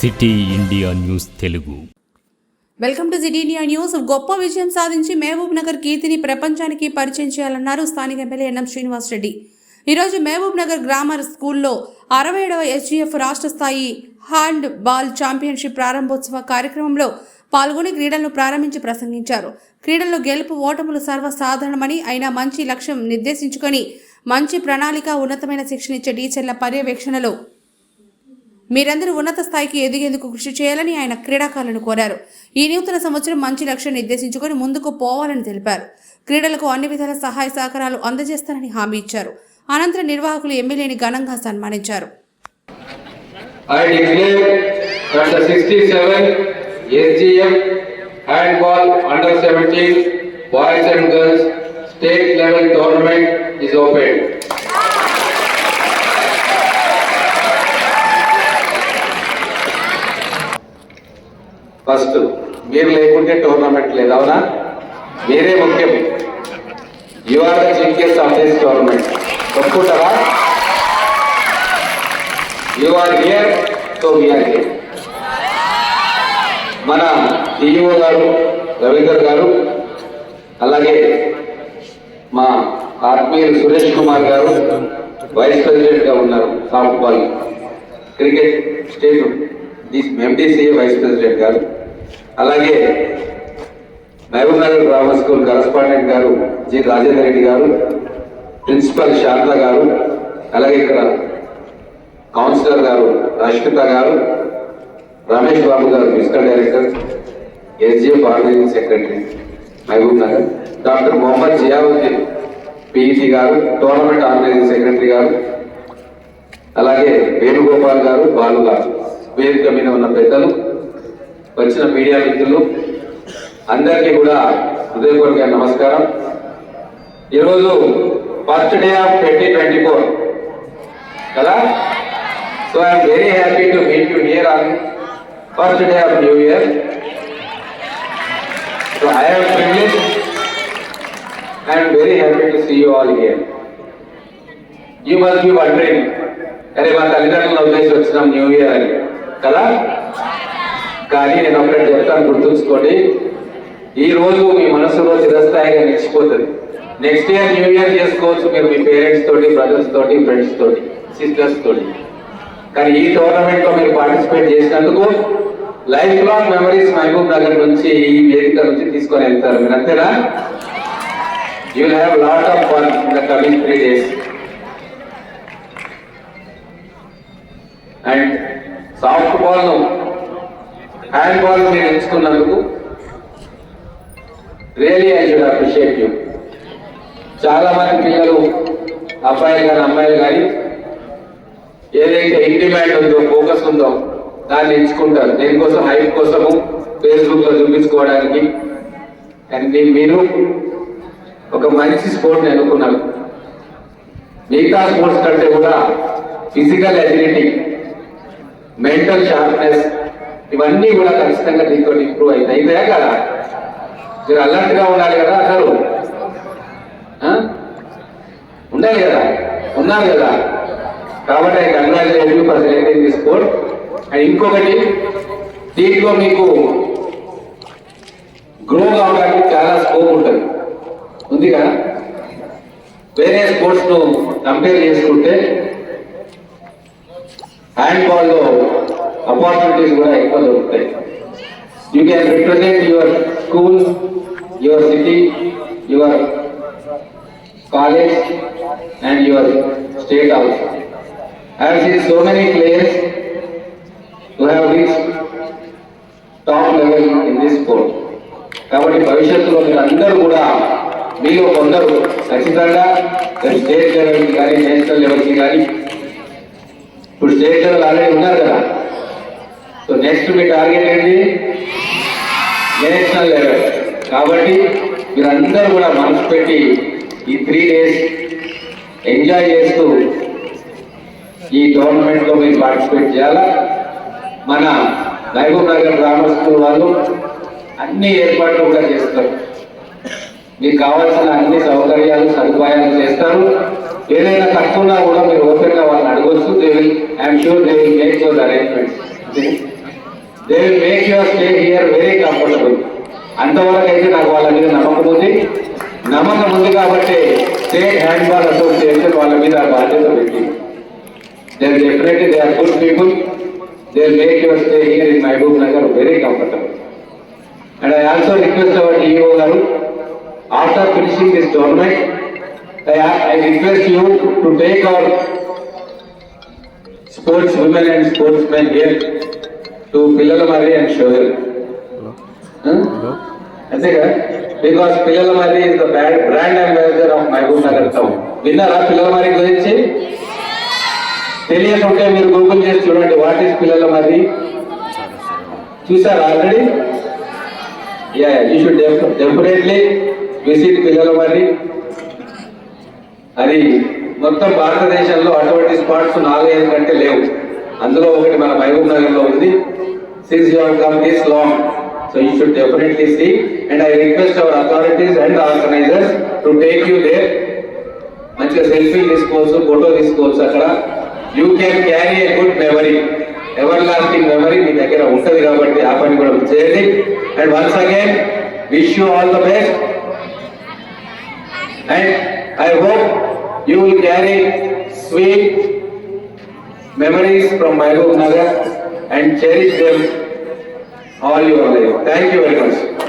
City India news Telugu. Welcome to city India news. గొప్ప విజయం సాధించి మహబూబ్ నగర్ కీర్తిని ప్రపంచానికి పరిచయం చేయాలన్నారు స్థానిక ఎమ్మెల్యే ఎన్ఎం శ్రీనివాస్ రెడ్డి. ఈరోజు మహబూబ్ నగర్ గ్రామర్ స్కూల్లో అరవై ఏడవ ఎస్జీఎఫ్ రాష్ట్ర స్థాయి హ్యాండ్ బాల్ ఛాంపియన్షిప్ ప్రారంభోత్సవ కార్యక్రమంలో పాల్గొని క్రీడలను ప్రారంభించి ప్రసంగించారు. క్రీడల్లో గెలుపు ఓటములు సర్వసాధారణమని అయినా మంచి లక్ష్యం నిర్దేశించుకొని మంచి ప్రణాళిక ఉన్నతమైన శిక్షణ ఇచ్చే టీచర్ల పర్యవేక్షణలో మీరందరూ ఉన్నత స్థాయికి ఎదిగేందుకు కృషి చేయాలని ఆయన క్రీడాకారులను కోరారు. ఈ నూతన సంవత్సరం మంచి లక్ష్యం నిర్దేశించుకొని ముందుకు పోవాలని తెలిపారు. క్రీడలకు అన్ని విధాల సహాయ సహకారాలు అందజేస్తారని హామీ ఇచ్చారు. అనంతరం నిర్వాహకులు ఎమ్మెల్యేని ఘనంగా సన్మానించారు. I declare that the 67 handball under 17 boys and girls state level tournament is opened. First మీరు లేకుంటే టోర్నమెంట్ లేదు అవునా? మీరే ముఖ్యం. You are the chief of this tournament ఒప్పుకుంటారా you are here so we are here మన డిఈఓ గారు రవీందర్ గారు అలాగే మా ఆత్మీయులు సురేష్ కుమార్ గారు వైస్ ప్రెసిడెంట్గా ఉన్నారు softball cricket state MDC vice president garu. అలాగే Mahbub Nagar school correspondent garu G Rajender Reddy garu principal Sharada గారు అలాగే ఇక్కడ కౌన్సిలర్ గారు Rashmita garu Ramesh Babu garu physical director SGF organizing secretary Mahbub Nagar doctor Mohammed Ziauddin PET garu tournament organizing secretary garu అలాగే వేణుగోపాల్ గారు బాలు గారు. వేదిక మీద ఉన్న పెద్దలు వచ్చిన మీడియా మిత్రులు అందరికీ కూడా హృదయపూర్వక నమస్కారం. ఈరోజు first day of twenty twenty four. కదా? So I'm very happy to meet you here on first day of new year. So I have privilege I'm very happy to see you all here you must be wondering. అరే మా తల్లిదండ్రుల వదిలేసి వచ్చినాం new year అని. కదా? కానీ నేను ఒకటి చెప్తాను గుర్తుంచుకోండి. ఈ రోజు మీ మనసులో చిరస్థాయిగా నిలిచిపోతుంది. నెక్స్ట్ ఇయర్ న్యూ ఇయర్ చేసుకోవచ్చు మీరు మీ పేరెంట్స్ తోటి బ్రదర్స్ తోటి ఫ్రెండ్స్ తోటి సిస్టర్స్ తోటి. కానీ ఈ టోర్నమెంట్లో మీరు పార్టిసిపేట్ చేసినందుకు life long memories Mahbub Nagar నుంచి ఈ వేదిక నుంచి తీసుకొని వెళ్తారు. మీరు అంతేనా? You have lot of fun in the coming three days and softball handball మీరు ఎంచుకున్నందుకు really I should appreciate you చాలా మంది పిల్లలు అబ్బాయిలు కానీ అమ్మాయిలు కానీ ఏదైతే ఇన్ ఉందో ఫోకస్ ఉందో దాన్ని ఎంచుకుంటారు. దేనికోసం? హైప్ కోసము ఫేస్బుక్లో చూపించుకోవడానికి అండ్ మీరు ఒక మంచి స్పోర్ట్ అనుకున్నాను మిగతా స్పోర్ట్స్ కంటే కూడా ఫిజికల్ అజిలిటీ మెంటల్ షార్ప్నెస్ ఇవన్నీ కూడా ఖచ్చితంగా దీంతో ఇంప్రూవ్ అవుతాయి. ఇదే కదా? మీరు అలర్ట్గా ఉండాలి కదా అసలు? ఉండాలి కదా? ఉన్నారు కదా? కాబట్టి I congratulate for selecting sport and ఇంకొకటి దీంట్లో మీకు గ్రో కావడానికి చాలా స్కోప్ ఉంటుంది. ఉంది కదా? వేరే స్పోర్ట్స్ను కంపేర్ చేసుకుంటే హ్యాండ్ బాల్ లో ఆపర్చునిటీస్ కూడా ఎక్కువ దొరుకుతాయి you can represent your school your city your college and your state also I have seen so many players who have reached top level in this sport కాబట్టి భవిష్యత్తులో మీరు అందరూ కూడా మీలో కొందరు ఖచ్చితంగా రేపు స్టేట్ లెవెల్కి కానీ నేషనల్ లెవెల్కి కానీ ఇప్పుడు స్టేట్ లెవెల్ ఆల్రెడీ ఉన్నారు కదా. సో నెక్స్ట్ మీ టార్గెట్ ఏంటి? నేషనల్ లెవెల్ కాబట్టి మీరందరూ కూడా మనసు పెట్టి ఈ త్రీ డేస్ ఎంజాయ్ చేస్తూ ఈ టోర్నమెంట్లో మీరు పార్టిసిపేట్ చేయాలా? మన మహబూబ్ నగర్ గ్రామర్ స్కూల్ వాళ్ళు అన్ని ఏర్పాట్లు కూడా చేస్తారు. మీకు కావాల్సిన అన్ని సౌకర్యాలు సదుపాయాలు చేస్తారు. ఏదైనా తక్కువన్నా కూడా మీరు ఓపెన్గా వాళ్ళని అడగొచ్చు. They will I'm sure they will make those arrangements they will make your stay here very comfortable అంతవరకు అయితే నాకు వాళ్ళ మీద నమ్మకం ఉంది. నమ్మకం ఉంది కాబట్టి స్టేట్ హ్యాండ్బాల్ అసోసియేషన్ వాళ్ళ మీద బాధ్యత పెట్టి. They definitely they are good people they make your stay here in Mahbub Nagar very comfortable and I also request our DO garu after finishing this government I request you to take our sports women and sports men here to Pillalamarri and షోయల్ అంతేగా because Pillalamarri is the brand ambassador of Mahbub Nagar town విన్నారా పిల్లల మరి గురించి? తెలియకుంటే మీరు Google చేసి చూడండి what is Pillalamarri చూసారా already yeah you should definitely visit Pillalamarri అది మొత్తం భారతదేశంలో అటువంటి స్పాట్స్ నాలుగైదు కంటే లేవు. అందులో ఒకటి మన మహబూబ్ నగర్లో ఉంది. Since you come this long so you should definitely see and I request our authorities and organizers to take you there మంచిగా సెల్ఫీ తీసుకోవచ్చు ఫోటో తీసుకోవచ్చు అక్కడ. You can carry a good memory ever lasting memory మీ దగ్గర ఉంటుంది కాబట్టి ఆ పని కూడా చేయండి. And once again wish you all the best and I hope you will carry sweet memories from Mahbub Nagar and cherish them all your life. Thank you very much.